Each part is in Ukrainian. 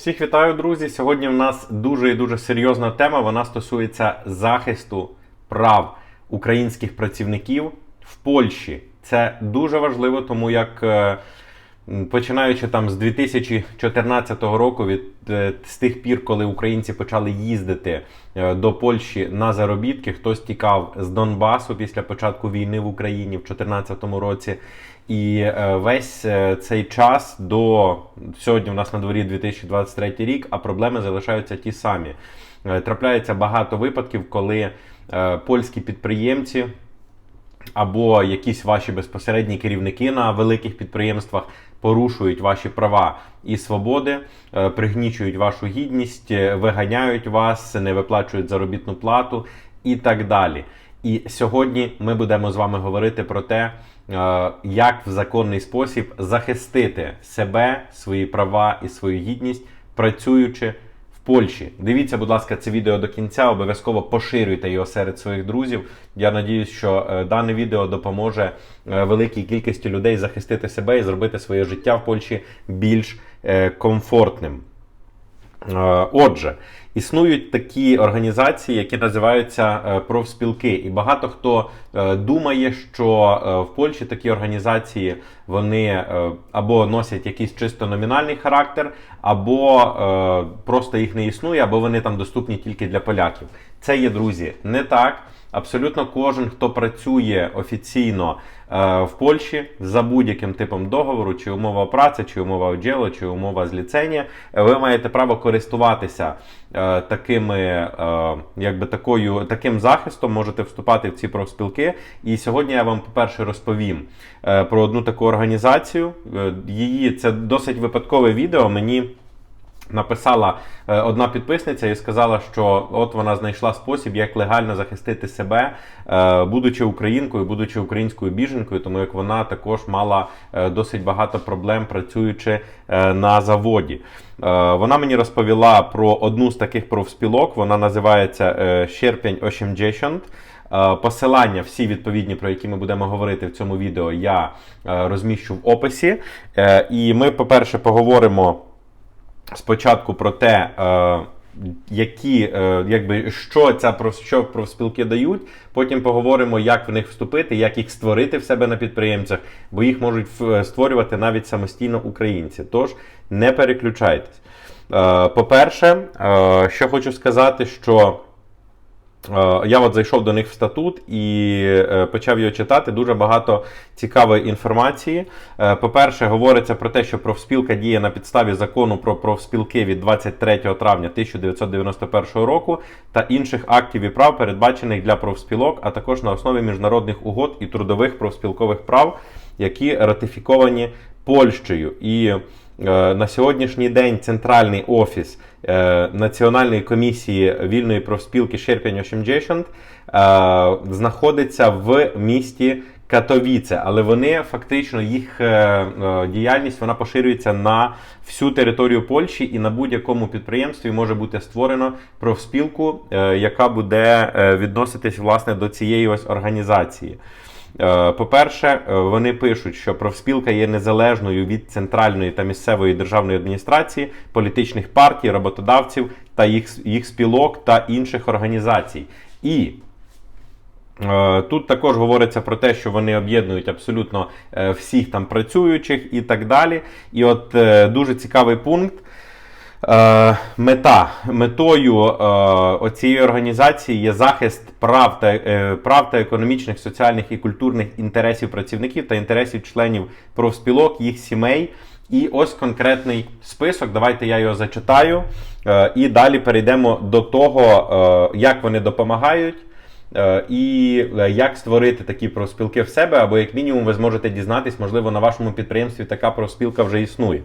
Всіх вітаю, друзі! Сьогодні в нас дуже і дуже серйозна тема. Вона стосується захисту прав українських працівників в Польщі. Це дуже важливо, тому як е, починаючи там з 2014 року, від е, з тих пір, коли українці почали їздити е, до Польщі на заробітки, хтось тікав з Донбасу після початку війни в Україні в 2014 році. І е, весь цей час до сьогодні, у нас на дворі 2023 рік, а проблеми залишаються ті самі. Трапляється багато випадків, коли польські підприємці або якісь ваші безпосередні керівники на великих підприємствах порушують ваші права і свободи, е, пригнічують вашу гідність, е, виганяють вас, не виплачують заробітну плату і так далі. І сьогодні ми будемо з вами говорити про те, е, як в законний спосіб захистити себе, свої права і свою гідність, працюючи Польщі. Дивіться, будь ласка, це відео до кінця. Обов'язково поширюйте його серед своїх друзів. Я надіюсь, що е, дане відео допоможе е, великій кількості людей захистити себе і зробити своє життя в Польщі більш е, комфортним. Е, Отже, існують такі організації, які називаються е, профспілки, і багато хто е, думає, що в Польщі такі організації вони або носять якийсь чисто номінальний характер, або просто їх не існує, або вони там доступні тільки для поляків. Це є друзі, не так. Абсолютно кожен, хто працює офіційно е, в Польщі за будь-яким типом договору, чи умова праці, чи умова оділу, чи умова з ліцензії, е, ви маєте право користуватися е, такими, е, якби такою, таким захистом, можете вступати в ці профспілки. І сьогодні я вам, по-перше, розповім е, про одну таку організацію. Е, Її це досить випадкове відео. Мені написала е, одна підписниця і сказала, що от вона знайшла спосіб, як легально захистити себе, е, будучи українкою, будучи українською біженкою, тому як вона також мала е, досить багато проблем, працюючи на заводі. Вона мені розповіла про одну з таких профспілок. Вона називається Щерпень 80. Е, Посилання, всі відповідні, про які ми будемо говорити в цьому відео, я розміщу в описі. І ми, по-перше, поговоримо спочатку про те, е, які, е, якби, що ця що профспілки дають. Потім поговоримо, як в них вступити, як їх створити в себе на підприємцях, бо їх можуть створювати навіть самостійно українці. Тож не переключайтесь. Е, По-перше, е, що хочу сказати, що. Е, Я от зайшов до них в статут і е, почав його читати. Дуже багато цікавої інформації. Е, По-перше, говориться про те, що профспілка діє на підставі закону про профспілки від 23 травня 1991 року та інших актів і прав, передбачених для профспілок, а також на основі міжнародних угод і трудових профспілкових прав, які ратифіковані Польщею. І на сьогоднішній день центральний офіс е, Національної комісії вільної профспілки 80 е, знаходиться в місті Катовіце, але вони фактично їх е, е, діяльність вона поширюється на всю територію Польщі і на будь-якому підприємстві може бути створено профспілку, е, яка буде е, відноситись власне до цієї ось організації. Е, По-перше, е, вони пишуть, що профспілка є незалежною від центральної та місцевої державної адміністрації, політичних партій, роботодавців та їх, їх спілок та інших організацій. І Е, Тут також говориться про те, що вони об'єднують абсолютно всіх там працюючих і так далі. І от дуже цікавий пункт. Е, Мета метою е, оцієї організації є захист прав та е, прав та економічних, соціальних і культурних інтересів працівників та інтересів членів профспілок, їх сімей. І ось конкретний список. Давайте я його зачитаю. І далі перейдемо до того, як вони допомагають. І як створити такі профспілки в себе, або як мінімум ви зможете дізнатись, можливо, на вашому підприємстві така профспілка вже існує.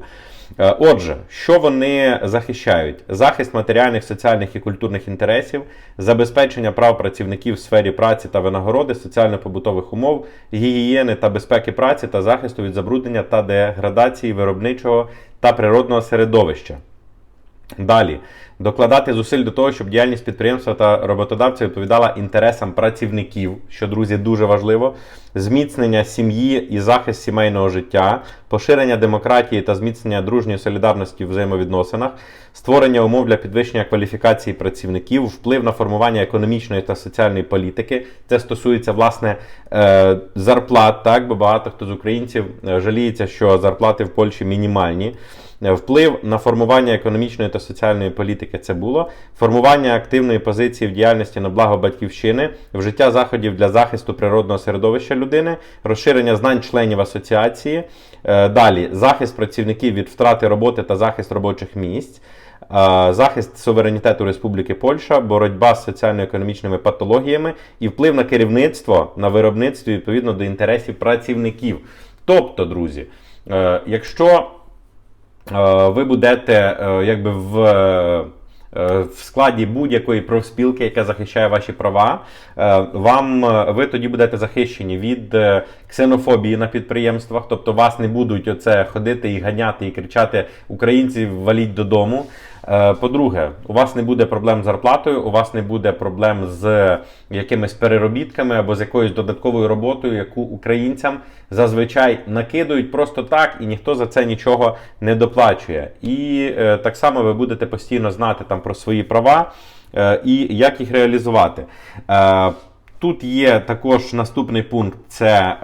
Е, Отже, що вони захищають? Захист матеріальних, соціальних і культурних інтересів, забезпечення прав працівників в сфері праці та винагороди, соціально-побутових умов, гігієни та безпеки праці та захисту від забруднення та деградації виробничого та природного середовища. Далі докладати зусиль до того, щоб діяльність підприємства та роботодавця відповідала інтересам працівників, що друзі дуже важливо, зміцнення сім'ї і захист сімейного життя, поширення демократії та зміцнення дружньої солідарності в взаємовідносинах, створення умов для підвищення кваліфікації працівників, вплив на формування економічної та соціальної політики. Це стосується власне е, зарплат. Так, бо багато хто з українців е, жаліється, що зарплати в Польщі мінімальні. Е, Вплив на формування економічної та соціальної політики це було формування активної позиції в діяльності на благо батьківщини, вжиття заходів для захисту природного середовища людини, розширення знань членів асоціації. Е, Далі захист працівників від втрати роботи та захист робочих місць. е, Захист суверенітету Республіки Польща, боротьба з соціально-економічними патологіями і вплив на керівництво на виробництві відповідно до інтересів працівників. Тобто, друзі, якщо ви будете е, якби в, е, в складі будь-якої профспілки, яка захищає ваші права, е, вам е, ви тоді будете захищені від е, ксенофобії на підприємствах, тобто вас не будуть оце ходити і ганяти і кричати українців валіть додому. Е, По-друге, у вас не буде проблем з зарплатою, у вас не буде проблем з якимись переробітками або з якоюсь додатковою роботою, яку українцям зазвичай накидують просто так, і ніхто за це нічого не доплачує. І е, так само ви будете постійно знати там про свої права е, і як їх реалізувати. Тут є також наступний пункт: це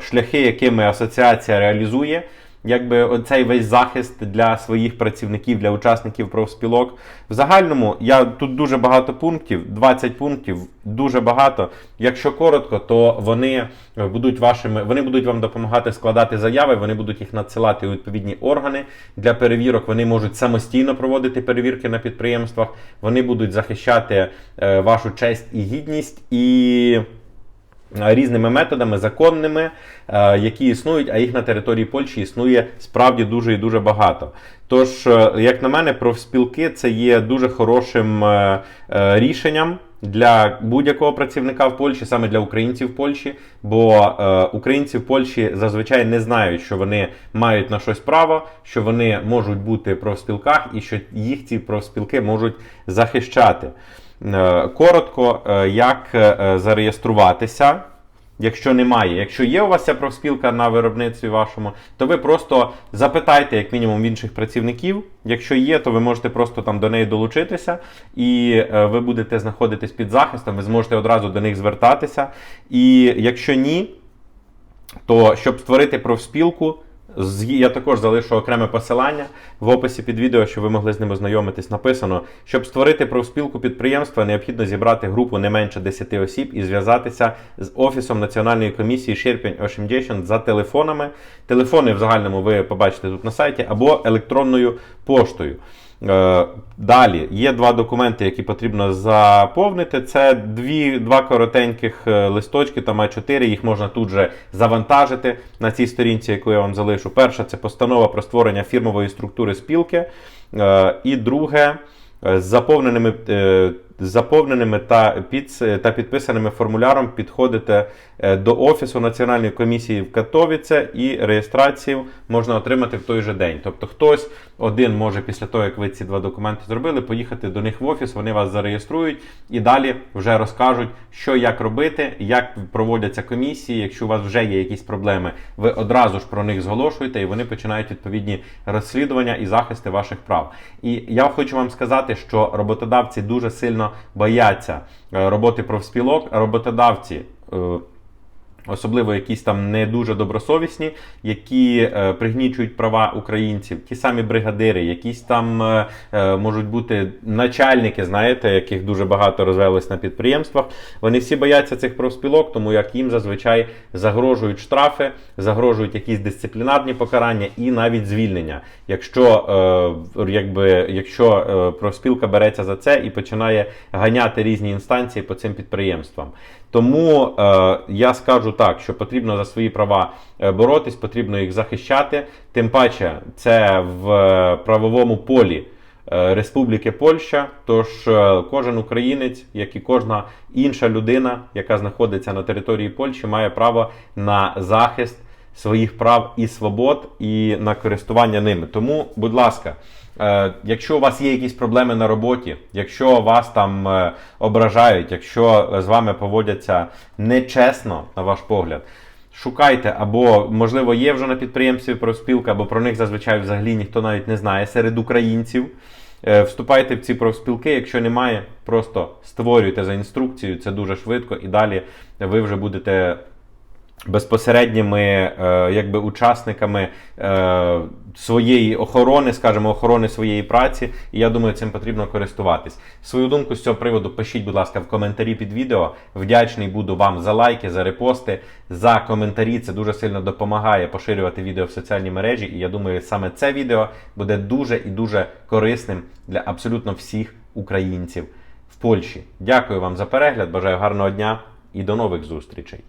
шляхи, якими асоціація реалізує якби оцей весь захист для своїх працівників, для учасників профспілок. В загальному я тут дуже багато пунктів, 20 пунктів, дуже багато. Якщо коротко, то вони будуть вашими, вони будуть вам допомагати складати заяви, вони будуть їх надсилати у відповідні органи для перевірок. Вони можуть самостійно проводити перевірки на підприємствах, вони будуть захищати е, вашу честь і гідність і. Е, різними методами, законними, е, які існують, а їх на території Польщі існує справді дуже і дуже багато. Тож, е, як на мене, профспілки це є дуже хорошим рішенням. Для будь-якого працівника в Польщі, саме для українців в Польщі, бо е, українці в Польщі зазвичай не знають, що вони мають на щось право, що вони можуть бути в профспілках і що їх ці профспілки можуть захищати. Е, Коротко, е, як е, зареєструватися. Якщо немає, якщо є у вас ця профспілка на виробництві вашому, то ви просто запитайте, як мінімум, інших працівників. Якщо є, то ви можете просто там до неї долучитися, і ви будете знаходитись під захистом, ви зможете одразу до них звертатися. І якщо ні, то щоб створити профспілку, я також залишу окреме посилання в описі під відео, щоб ви могли з ним ознайомитись. Написано, щоб створити профспілку підприємства, необхідно зібрати групу не менше 10 осіб і зв'язатися з Офісом Національної комісії Шерпень Ошемдєшн за телефонами. Телефони в загальному ви побачите тут на сайті або електронною поштою. Е, Далі є два документи, які потрібно заповнити. Це дві, два коротеньких е, листочки, там А4, їх можна тут же завантажити на цій сторінці, яку я вам залишу. Перша це постанова про створення фірмової структури спілки. Е, І друге з заповненими, заповненими та, під, та підписаними формуляром підходите е, до Офісу Національної комісії в Катовіце і реєстрацію можна отримати в той же день. Тобто хтось один може після того, як ви ці два документи зробили, поїхати до них в офіс, вони вас зареєструють і далі вже розкажуть, що як робити, як проводяться комісії. Якщо у вас вже є якісь проблеми, ви одразу ж про них зголошуєте, і вони починають відповідні розслідування і захисти ваших прав. І я хочу вам сказати, що роботодавці дуже сильно бояться е, роботи профспілок, роботодавці. Особливо якісь там не дуже добросовісні, які е, пригнічують права українців, ті самі бригадири, якісь там е, е, можуть бути начальники, знаєте, яких дуже багато розвелось на підприємствах. Вони всі бояться цих профспілок, тому як їм зазвичай загрожують штрафи, загрожують якісь дисциплінарні покарання і навіть звільнення. Якщо, якби, якщо профспілка береться за це і починає ганяти різні інстанції по цим підприємствам. Тому е, я скажу так, що потрібно за свої права е, боротись, потрібно їх захищати. Тим паче, це в е, правовому полі е, Республіки Польща. Тож е, кожен українець, як і кожна інша людина, яка знаходиться на території Польщі, має право на захист своїх прав і свобод і на користування ними. Тому, будь ласка, е, якщо у вас є якісь проблеми на роботі, якщо вас там е, ображають, якщо з вами поводяться нечесно, на ваш погляд. Шукайте, або, можливо, є вже на підприємстві профспілка, або про них зазвичай взагалі ніхто навіть не знає серед українців. Е, Вступайте в ці профспілки, якщо немає, просто створюйте за інструкцією, це дуже швидко, і далі ви вже будете безпосередніми е, якби, учасниками е, своєї охорони, скажімо, охорони своєї праці. І я думаю, цим потрібно користуватись. Свою думку з цього приводу пишіть, будь ласка, в коментарі під відео. Вдячний буду вам за лайки, за репости, за коментарі. Це дуже сильно допомагає поширювати відео в соціальні мережі. І я думаю, саме це відео буде дуже і дуже корисним для абсолютно всіх українців в Польщі. Дякую вам за перегляд. Бажаю гарного дня і до нових зустрічей.